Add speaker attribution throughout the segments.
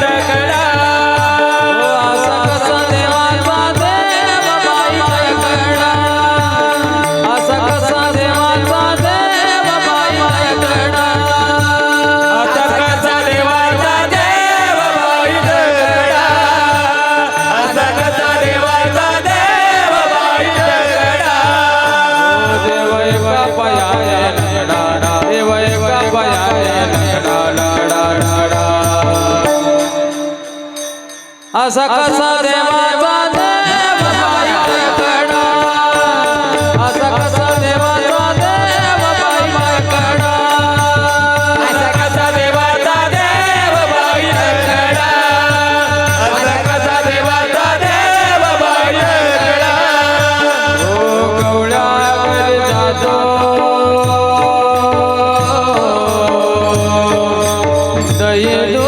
Speaker 1: Santa कसा कसा देवाचा देव कडा?
Speaker 2: असा कसा देवाचा देव कडा? असा कसा देवाचा देव कडा?
Speaker 1: असा कसा देवाचा देव कडा?
Speaker 2: हो
Speaker 1: गवळ्यावर
Speaker 2: जातो. दही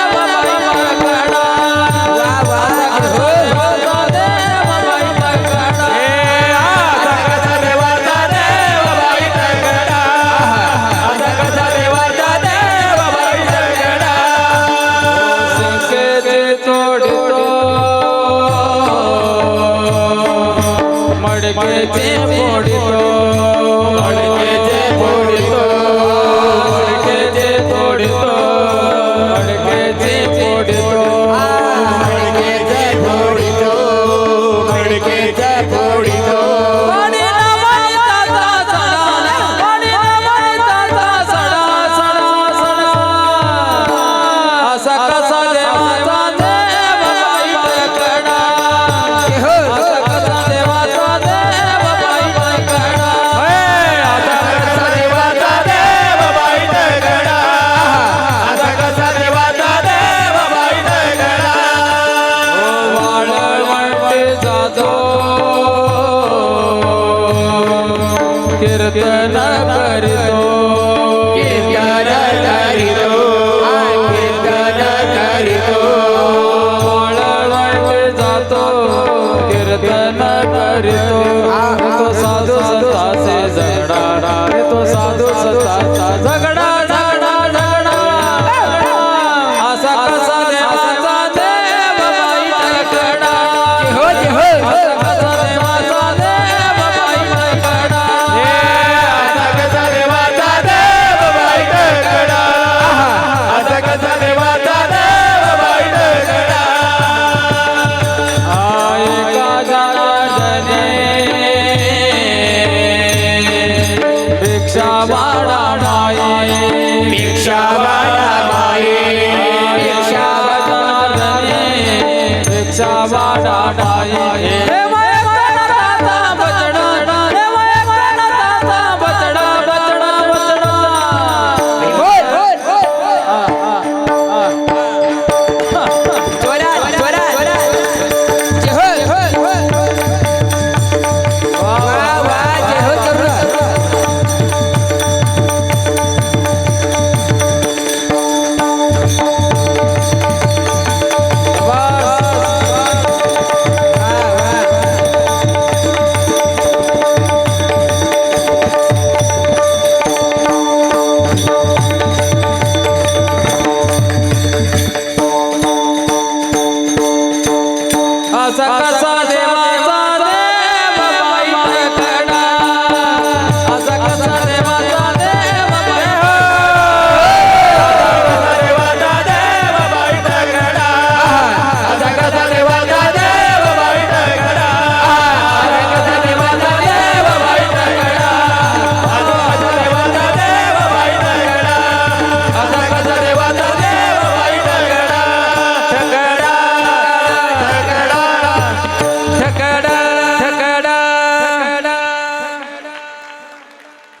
Speaker 2: પડતો પડતો કન કરતો તો સાધુ સંતા સે જડા તો સાધુ
Speaker 1: பாடாயே कसा